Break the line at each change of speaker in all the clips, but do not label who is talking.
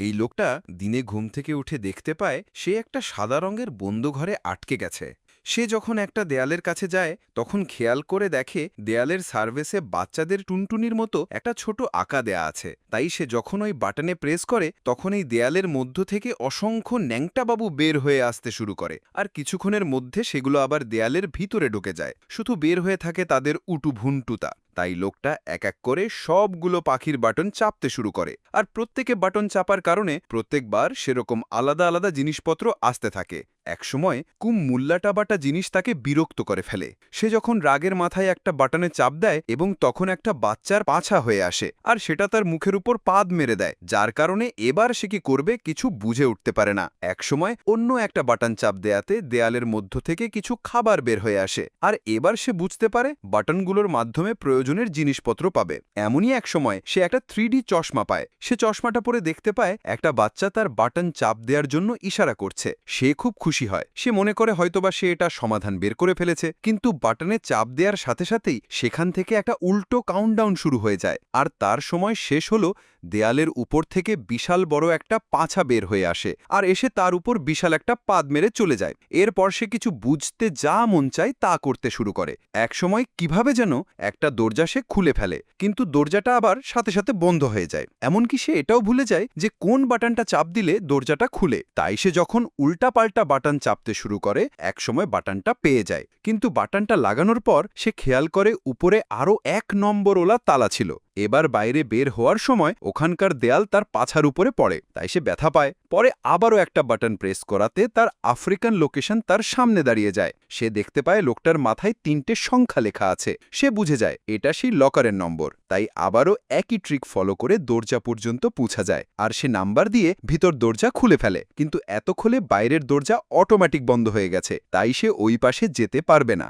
এই লোকটা দিনে ঘুম থেকে উঠে দেখতে পায় সে একটা সাদা রঙের বন্ধ ঘরে আটকে গেছে। সে যখন একটা দেয়ালের কাছে যায়, তখন খেয়াল করে দেখে দেয়ালের সার্ভেসে বাচ্চাদের টুনটুনির মতো একটা ছোট আঁকা দেয়া আছে। তাই সে যখন ওই বাটনে প্রেস করে, তখন এই দেয়ালের মধ্য থেকে অসংখ্য ন্যাংটাবাবু বের হয়ে আসতে শুরু করে। আর কিছুক্ষণের মধ্যে সেগুলো আবার দেয়ালের ভিতরে ঢুকে যায়। শুধু বের হয়ে থাকে তাদের উটু ভুন্টুতা তাই লোকটা এক এক করে সবগুলো পাখির বাটন চাপতে শুরু করে। আর প্রত্যেকে বাটন চাপার কারণে প্রত্যেকবার সেরকম আলাদা আলাদা জিনিসপত্র আসতে থাকে। একসময় কুম মুল্লাটা বাটা জিনিস তাকে বিরক্ত করে ফেলে। সে যখন রাগের মাথায় একটা বাটনে চাপ দেয় এবং তখন একটা বাচ্চার পাছা হয়ে আসে আর সেটা তার মুখের উপর পাদ মেরে দেয়, যার কারণে এবার সে কি করবে কিছু বুঝে উঠতে পারে না। একসময় অন্য একটা বাটন চাপ দেয়াতে দেয়ালের মধ্য থেকে কিছু খাবার বের হয়ে আসে। আর এবার সে বুঝতে পারে বাটনগুলোর মাধ্যমে প্রয়োজনের জিনিসপত্র পাবে। এমনই এক সময় সে একটা থ্রি চশমা পায়। সে চশমাটা পরে দেখতে পায় একটা বাচ্চা তার বাটন চাপ দেওয়ার জন্য ইশারা করছে। সে খুব খুশি হয়। সে মনে করে হয়তোবা সে এটা সমাধান বের করে ফেলেছে। কিন্তু বাটনে চাপ দেওয়ার সাথে সাথেই সেখান থেকে একটা উল্টো কাউন্টডাউন শুরু হয়ে যায়। আর তার সময় শেষ হলো দেয়ালের উপর থেকে বিশাল বড় একটা পাছা বের হয়ে আসে আর এসে তার উপর বিশাল একটা পাদ মেরে চলে যায়। এরপর সে কিছু বুঝতে যা মন চায় তা করতে শুরু করে। একসময় কীভাবে যেন একটা দরজা সে খুলে ফেলে, কিন্তু দরজাটা আবার সাথে সাথে বন্ধ হয়ে যায়। এমনকি সে এটাও ভুলে যায় যে কোন বাটনটা চাপ দিলে দরজাটা খুলে। তাই সে যখন উল্টাপাল্টা বাটন চাপতে শুরু করে, একসময় বাটনটা পেয়ে যায়। কিন্তু বাটনটা লাগানোর পর সে খেয়াল করে উপরে আরও এক নম্বর ওলা তালা ছিল। এবার বাইরে বের হওয়ার সময় ওখানকার দেয়াল তার পাছার উপরে পড়ে, তাই সে ব্যথা পায়। পরে আবারও একটা বাটন প্রেস করাতে তার আফ্রিকান লোকেশন তার সামনে দাঁড়িয়ে যায়। সে দেখতে পায় লোকটার মাথায় তিনটে সংখ্যা লেখা আছে। সে বুঝে যায়, এটা সেই লকারের নম্বর। তাই আবারও একই ট্রিক ফলো করে দরজা পর্যন্ত পৌঁছা যায়। আর সে নাম্বার দিয়ে ভিতর দরজা খুলে ফেলে। কিন্তু এত খুলে বাইরের দরজা অটোমেটিক বন্ধ হয়ে গেছে। তাই সে ওই পাশে যেতে পারবে না।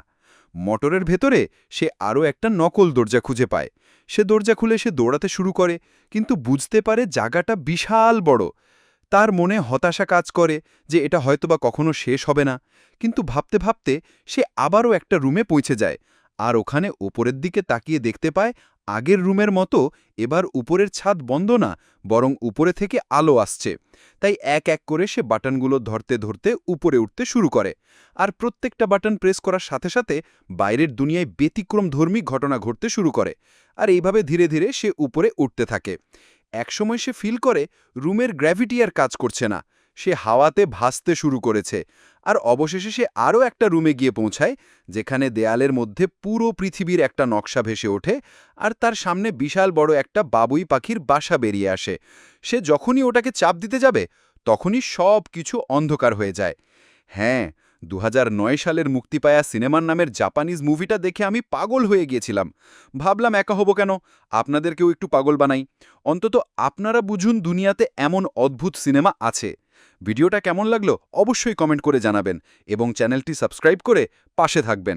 মোটরের ভেতরে সে আরও একটা নকল দরজা খুঁজে পায়। সে দরজা খুলে সে দৌড়াতে শুরু করে, কিন্তু বুঝতে পারে জায়গাটা বিশাল বড়। তার মনে হতাশা কাজ করে যে এটা হয়তোবা কখনো শেষ হবে না, কিন্তু ভাবতে ভাবতে সে আবারও একটা রুমে পৌঁছে যায় আর ওখানে ওপরের দিকে তাকিয়ে দেখতে পায় আগের রুমের মতো, এবার উপরের ছাদ বন্ধ না, বরং উপরে থেকে আলো আসছে। তাই এক এক করে সে বাটনগুলো ধরতে ধরতে উপরে উঠতে শুরু করে। আর প্রত্যেকটা বাটন প্রেস করার সাথে সাথে বাইরের দুনিয়ায় ব্যতিক্রম ধর্মী ঘটনা ঘটতে শুরু করে। আর এইভাবে ধীরে ধীরে সে উপরে উঠতে থাকে। একসময় সে ফিল করে, রুমের গ্র্যাভিটি আর কাজ করছে না। সে হাওয়াতে ভাসতে শুরু করেছে আর অবশেষে সে আরও একটা রুমে গিয়ে পৌঁছায়, যেখানে দেয়ালের মধ্যে পুরো পৃথিবীর একটা নকশা ভেসে ওঠে আর তার সামনে বিশাল বড় একটা বাবুই পাখির বাসা বেরিয়ে আসে। সে যখনই ওটাকে চাপ দিতে যাবে, তখনই সব কিছু অন্ধকার হয়ে যায়। হ্যাঁ দু হাজার নয় সালের মুক্তি পায়া সিনেমার নামের জাপানিজ মুভিটা দেখে আমি পাগল হয়ে গিয়েছিলাম। ভাবলাম একা হব কেন? আপনাদেরকেও একটু পাগল বানাই। অন্তত আপনারা বুঝুন দুনিয়াতে এমন অদ্ভুত সিনেমা আছে। ভিডিওটা কেমন লাগল অবশ্যই কমেন্ট করে জানাবেন এবং চ্যানেলটি সাবস্ক্রাইব করে পাশে থাকবেন।